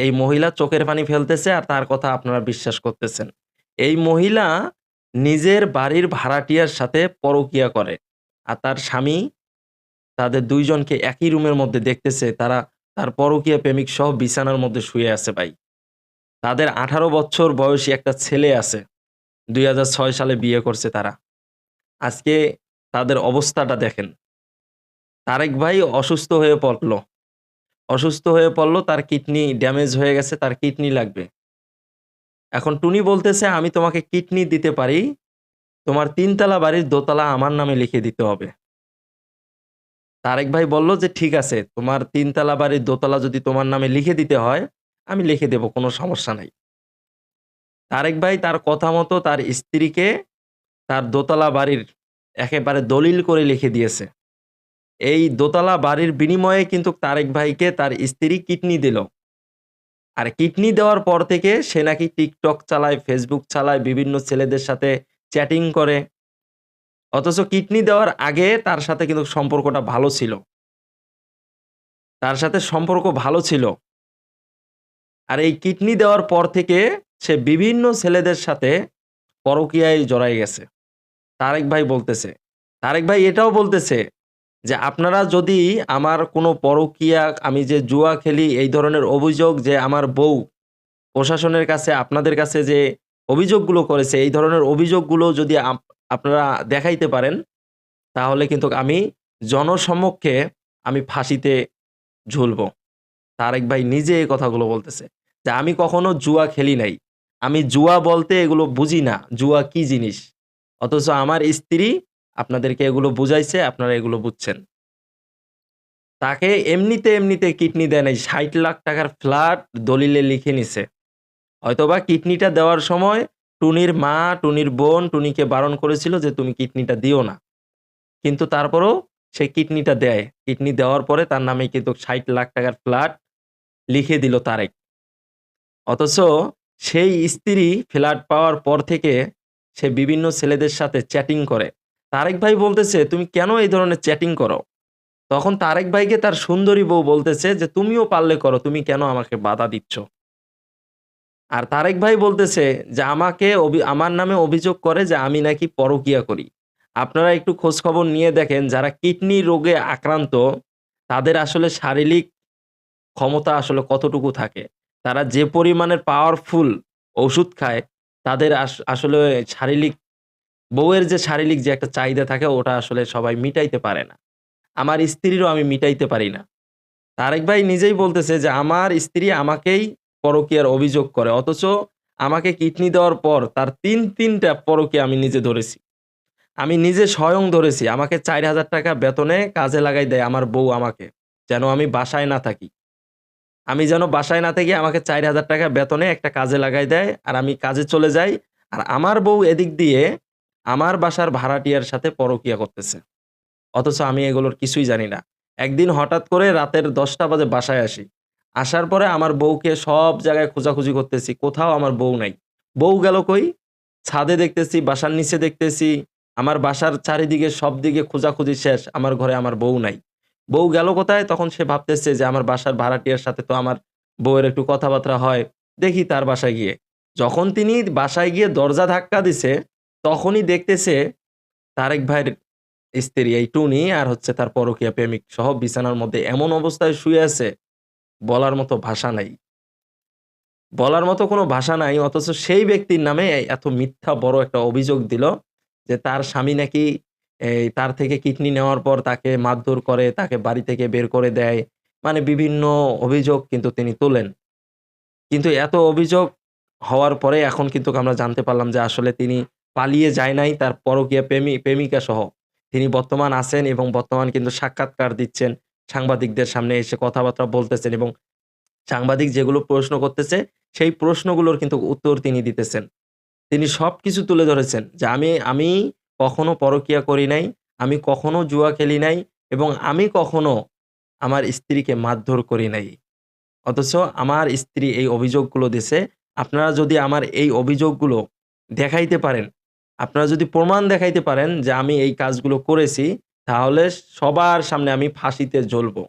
এই মহিলা চোখের পানি ফেলতেছে আর তার কথা আপনারা বিশ্বাস করতেছেন। এই মহিলা নিজের বাড়ির ভাড়াটিয়ার সাথে পরকীয়া করে। আর তার স্বামী তাদের দুইজনকে একই রুমের মধ্যে দেখতেছে, তারা তার পরকীয়া প্রেমিক সহ বিছানার মধ্যে শুয়ে আছে ভাই। তাদের ১৮ বছর বয়সী একটা ছেলে আছে। ২০০৬ সালে বিয়ে করছে তারা। আজকে তাদের অবস্থাটা দেখেন। তারেক ভাই অসুস্থ হয়ে পড়ল। অসুস্থ হয়ে পড়ল, তার কিডনি ড্যামেজ হয়ে গেছে, তার কিডনি লাগবে। এখন টুনি বলতেছে, "আমি তোমাকে কিডনি দিতে পারি। তোমার তিনতলা বাড়ির দোতলা আমার নামে লিখে দিতে হবে।" তারেক ভাই বলল যে, "ঠিক আছে, তোমার তিনতলা বাড়ির দোতলা যদি তোমার নামে লিখে দিতে হয়, আমি লিখে দেব, কোনো সমস্যা নাই।" তারেক ভাই তার কথা মতো তার স্ত্রীকে তার দোতলা বাড়ির একেবারে দলিল করে লিখে দিয়েছে। এই দোতলা বাড়ির বিনিময়ে কিন্তু তারেক ভাইকে তার স্ত্রী কিডনি দিল। আর কিডনি দেওয়ার পর থেকে সে নাকি টিকটক চালায়, ফেসবুক চালায়, বিভিন্ন ছেলেদের সাথে চ্যাটিং করে। অথচ কিডনি দেওয়ার আগে তার সাথে কিন্তু সম্পর্কটা ভালো ছিল। তার সাথে সম্পর্ক ভালো ছিল। আর এই কিডনি দেওয়ার পর থেকে সে বিভিন্ন ছেলেদের সাথে পরকিয়ায় জড়ায় গেছে। তারেক ভাই বলতেছে। তারেক ভাই এটাও বলতেছে যে, "আপনারা যদি আমার কোনো পরকীয়া, আমি যে জুয়া খেলি এই ধরনের অভিযোগ যে আমার বউ প্রশাসনের কাছে আপনাদের কাছে যে অভিযোগগুলো করেছে, এই ধরনের অভিযোগগুলো যদি আপ আপনারা দেখাইতে পারেন, তাহলে কিন্তু আমি জনসমক্ষে আমি ফাঁসিতে ঝুলবো।" তারেক ভাই নিজে এই কথাগুলো বলতেছে যে, "আমি কখনো জুয়া খেলি নাই। আমি জুয়া বলতে এগুলো বুঝি না। জুয়া কি জিনিস? অথচ আমার স্ত্রী আপনাদেরকে এগুলো বুঝাইছে, আপনারা এগুলো বুঝছেন।" তাকে এমনিতে, এমনিতে কিডনি দেয় নাই। ৬০ লাখ টাকার ফ্ল্যাট দলিলে লিখে নিছে। হয়তোবা কিডনিটা দেওয়ার সময় টুনির মা, টুনির বোন টুনিকে বারণ করেছিল যে, "তুমি কিডনিটা দিও না।" কিন্তু তারপরেও সে কিডনিটা দেয়। কিডনি দেওয়ার পরে তার নামে কিন্তু ৬০ লাখ টাকার ফ্ল্যাট লিখে দিল তারেক। অথচ সেই স্ত্রী ফ্ল্যাট পাওয়ার পর থেকে সে বিভিন্ন ছেলেদের সাথে চ্যাটিং করে। তারেক ভাই বলতেছে, "তুমি কেন এই ধরনের চ্যাটিং করো?" তখন তারেক ভাইকে তার সুন্দরী বউ বলতেছে যে, "তুমিও পারলে করো। তুমি কেন আমাকে বাধা দিচ্ছ?" আর তারেক ভাই বলতেছে যে, "আমাকে আমার নামে অভিযোগ করে যে আমি নাকি পরকিয়া করি। আপনারা একটু খোঁজখবর নিয়ে দেখেন যারা কিডনি রোগে আক্রান্ত, তাদের আসলে শারীরিক ক্ষমতা আসলে কতটুকু থাকে। তারা যে পরিমাণের পাওয়ারফুল ওষুধ খায়, তাদের আস আসলে শারীরিক বউয়ের যে শারীরিক যে একটা চাহিদা থাকে, ওটা আসলে সবাই মিটাইতে পারে না। আমার স্ত্রীরও আমি মিটাইতে পারি না।" তারেক ভাই নিজেই বলতেছে যে, "আমার স্ত্রী আমাকেই পরকীয়ার অভিযোগ করে। অথচ আমাকে কিডনি দেওয়ার পর তার ৩, ৩ টা পরকীয়া আমি নিজে ধরেছি। আমি নিজে স্বয়ং ধরেছি। আমাকে ৳৪,০০০ বেতনে কাজে লাগাই দেয় আমার বউ আমাকে। যেন আমি বাসায় না থাকি। আমি যেন বাসায় না থাকি আমাকে ৳৪,০০০ বেতনে একটা কাজে লাগাই দেয়। আর আমি কাজে চলে যাই। আর আমার বউ এদিক দিয়ে আমার বাসার ভাড়াটিয়ার সাথে পরকিয়া করতেছে। অথচ আমি এগুলোর কিছুই জানি না। একদিন হঠাৎ করে রাতের দশটা বাজে বাসায় আসি। আসার পরে আমার বউকে সব জায়গায় খোঁজাখুঁজি করতেছি। কোথাও আমার বউ নাই। বউ গেল কই? ছাদে দেখতেছি, বাসার নিচে দেখতেছি। আমার বাসার চারিদিকে সবদিকে খোঁজাখুঁজি শেষ। আমার ঘরে আমার বউ নাই। বউ গেল কোথায়? তখন সে ভাবতেছে যে, আমার বাসার ভাড়াটিয়ার সাথে তো আমার বউয়ের একটু কথাবার্তা হয়। দেখি তার বাসায় গিয়ে। যখন তিনি বাসায় গিয়ে দরজা ধাক্কা দিছে, তখনই দেখতেছে তারেক ভাইয়ের স্ত্রী এই টুনি আর হচ্ছে তার পরকীয়া প্রেমিক সহ বিছানার মধ্যে এমন অবস্থায় শুয়ে আছে, বলার মতো ভাষা নাই। বলার মতো কোনো ভাষা নাই। অথচ সেই ব্যক্তির নামে এত মিথ্যা বড় একটা অভিযোগ দিল যে, তার স্বামী নাকি এই তার থেকে কিডনি নেওয়ার পর তাকে মারধর করে, তাকে বাড়ি থেকে বের করে দেয়। মানে বিভিন্ন অভিযোগ কিন্তু তিনি তোলেন। কিন্তু এত অভিযোগ হওয়ার পরে এখন কিন্তু আমরা জানতে পারলাম যে, আসলে তিনি পালিয়ে যায় নাই তার পরকীয়া প্রেমী প্রেমিকা সহ। তিনি বর্তমান আছেন এবং বর্তমান কিন্তু সাক্ষাৎকার দিচ্ছেন। সাংবাদিকদের সামনে এসে কথাবার্তা বলতেছেন এবং সাংবাদিক যেগুলো প্রশ্ন করতেছে, সেই প্রশ্নগুলোর কিন্তু উত্তর তিনি দিতেছেন। তিনি সবকিছু তুলে ধরেছেন যে, "আমি আমি কখনো পরকীয়া করি নাই। আমি কখনো জুয়া খেলি নাই এবং আমি কখনো আমার স্ত্রীকে মারধর করি নাই। অথচ আমার স্ত্রী এই অভিযোগগুলো দিছে। আপনারা যদি আমার এই অভিযোগগুলো দেখাইতে পারেন, আপনারা যদি প্রমাণ দেখাইতে পারেন যে, আমি এই কাজগুলো করেছি, তাহলে সবার সামনে আমি ফাঁসিতে ঝুলবো।"